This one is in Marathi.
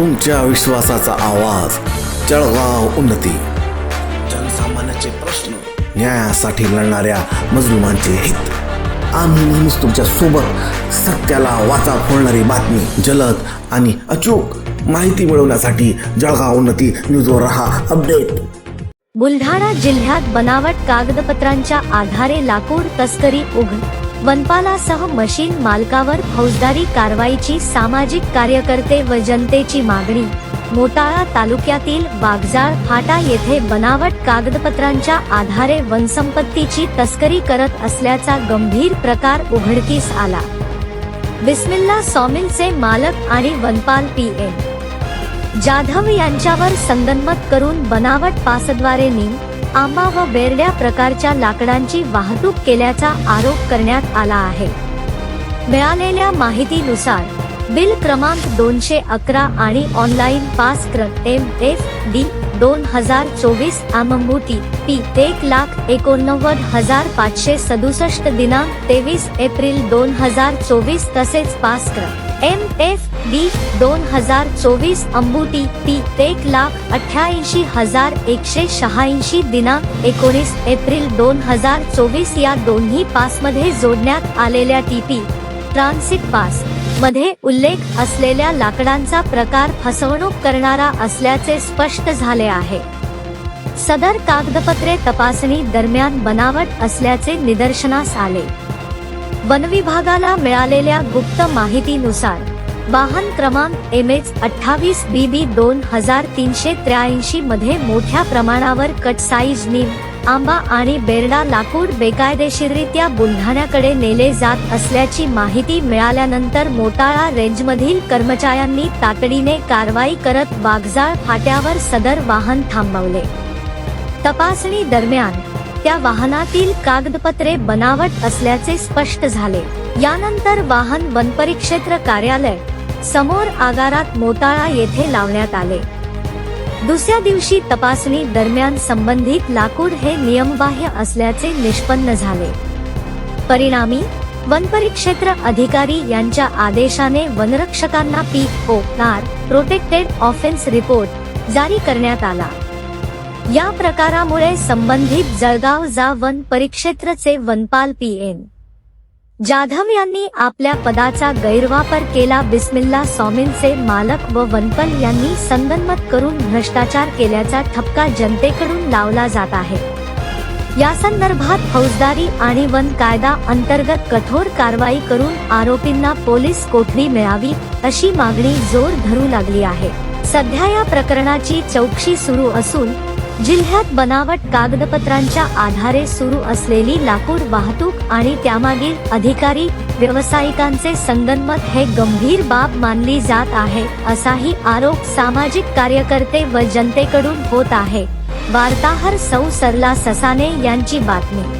तुमच्या विश्वासाचा आवाज जळगाव उन्नती. जनसामान्याचे प्रश्न न्यायासाठी लढणाऱ्या मजलुमांचे हित. आम्ही नेहमीच तुमच्यासोबत सत्याला वाचा फोडणारी बातमी जलद आणि अचूक माहिती मिळवण्यासाठी जळगाव उन्नती न्यूजवर रहा अपडेट. बुलढाणा जिल्ह्यात बनावट कागदपत्रांच्या आधारे लाकूड तस्करी उघड वनपालासह मशीन मालकावर फौजदारी कारवाईची सामाजिक कार्यकर्ते व जनतेची मागणी. मोताळा तालुक्यातील बागजाळ फाटा येथे बनावट कागदपत्रांच्या आधारे वनसंपत्तीची तस्करी करत असल्याचा गंभीर प्रकार उघडकीस आला. बिस्मिल्ला सॉमिलचे मालक आणि वनपाल पी एम जाधव यांच्यावर संगनमत करून बनावट पासद्वारे नीम आंबा व बेरड्या प्रकारच्या लाकडांची वाहतूक केल्याचा आरोप करण्यात आला आहे. मिळालेल्या माहितीनुसार बिल क्रमांक दोनशे अकरा आणि ऑनलाईन पास क्र एम एफ डी दोन हजार चोवीस आमंबुटी पी एक लाख एकोणनव्वद हजार पाचशे सदुसष्ट दिनांक तेवीस एप्रिल दोन हजार चोवीस तसेच पासक्र. एम एफ डी दोन हजार चोवीस अंबुटी पी एक लाख अठ्ठ्याऐंशी हजार एकशे शहाऐंशी दिनांक एकोणीस एप्रिल दोन हजार चोवीस या दोन्ही पासमध्ये जोडण्यात आलेल्या टीपी ट्रान्सिट पास. मध्ये उल्लेख असलेल्या लाकडांचा प्रकार फसवणूक करणारा असल्याचे स्पष्ट झाले आहे. सदर कागदपत्रे तपासणी दरम्यान बनावट असल्याचे निदर्शनास आले. वनविभागाला मिळालेल्या गुप्त माहितीनुसार वाहन क्रमांक एम एच अठ्ठावीस बी बी दोन हजार तीनशे त्र्याऐंशी मध्ये मोठ्या प्रमाणावर कट साईज नीम आंबा आणि बेरडा लाकूड बेकायदेशीररित्या बुलढाण्याकडे नेले जात असल्याची माहिती मिळाल्यानंतर मोटाळा रेंजमधील कर्मचाऱ्यांनी तातडीने कारवाई करत वाघजाळ फाट्यावर सदर वाहन थांबवले. तपासणी दरम्यान त्या वाहनातील कागदपत्रे बनावट असल्याचे स्पष्ट झाले. यानंतर वाहन वनपरिक्षेत्र कार्यालय समोर आगारात मोताळा येथे लावण्यात आले. दुसऱ्या दिवशी तपासणी दरम्यान संबंधित लाकूड हे नियमबाह्य असल्याचे निष्पन्न झाले. परिणामी वनपरिक्षेत्र अधिकारी यांच्या आदेशाने वनरक्षकांना P O R protected offence report जारी करण्यात आला. या प्रकारामुळे संबंधित जळगाव जा वन परिक्षेत्रचे वनपाल पी एन. जाधव यांनी आपल्या पदाचा गैरवापर केला बिस्मिल्ला सॉमिनचे मालक व वनपल यांनी संगनमत करून भ्रष्टाचार केल्याचा ठपका जनतेकडून लावला जात आहे. या संदर्भात फौजदारी आणि वन कायदा अंतर्गत कठोर कारवाई करून आरोपींना पोलीस कोठडी मिळावी अशी मागणी जोर धरू लागली आहे. सध्या या प्रकरणाची चौकशी सुरू असून जिल्ह्यात बनावट कागदपत्रांच्या आधारे सुरू असलेली लाकूड वाहतूक आणि त्यामागील अधिकारी व्यावसायिकांचे संगनमत हे गंभीर बाब मानली जात आहे असाही आरोप सामाजिक कार्यकर्ते व जनतेकडून होत आहे. वार्ताहर सौ सरला ससाने यांची बातमी.